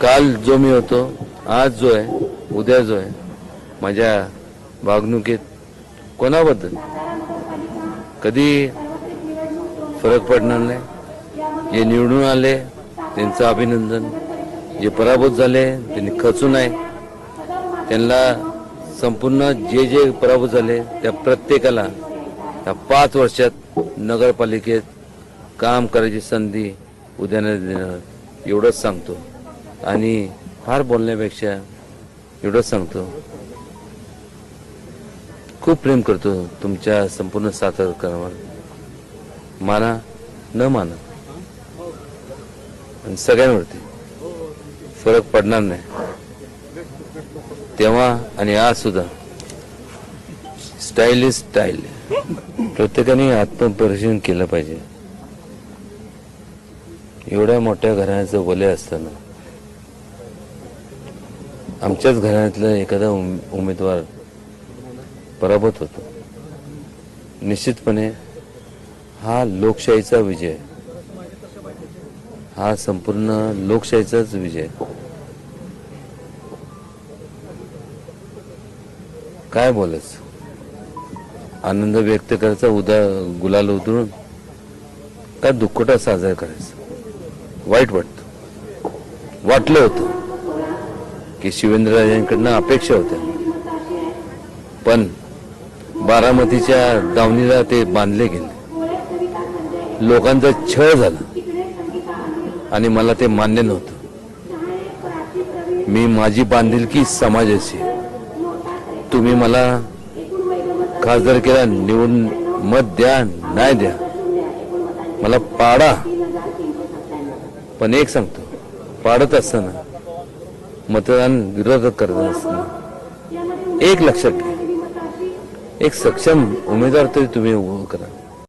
काल जो मी होतो आज जो आहे उद्या जो आहे माझ्या वागणुकीत कोणाबद्दल कधी फरक पडणार नाही. जे निवडून आले त्यांचं अभिनंदन. जे पराभूत झाले त्यांनी खचू नये त्यांना संपूर्ण जे जे पराभूत झाले त्या प्रत्येकाला या पाच वर्षात नगरपालिकेत काम करायची संधी उद्याने देणार एवढंच सांगतो. आणि फार बोलण्यापेक्षा एवढंच सांगतो. खूप प्रेम करतो तुमच्या संपूर्ण सातारकरांवर माना न माना. आणि सगळ्यांवरती फरक पडणार नाही. तेव्हा आणि आज सुद्धा स्टाईल इज स्टाईल. प्रत्येकाने आत्मपरीक्षण केलं पाहिजे. एवढ्या मोठ्या घराचं वलय असताना आमच्याच घराण्यातलं एखादा उम- उमेदवार पराभूत होतो. निश्चितपणे हा लोकशाहीचा विजय हा संपूर्ण लोकशाहीचाच विजय काय बोलायचं? आनंद व्यक्त करायचा उदा गुलाल उधळून काय दुःखोटा साजरा करायचा? वाईट वाटतं. वाटलं होतं. की शिवेंद्रराजांकडनं अपेक्षा होत्या. पण बारामतीच्या दावणीला ते बांधले गेले. लोकांचा छळ झाला. आणि मला ते मान्य नव्हतं. मी माझी बांधिलकी समाजाची तुम्ही मला खासदार केला निवडून मत द्या नाही द्या. मला पाडा. पण एक सांगतो पाडत असताना मतदान विरोधात करत असताना एक लक्षात घ्या. एक सक्षम उमेदवार तरी तुम्ही उभं करा.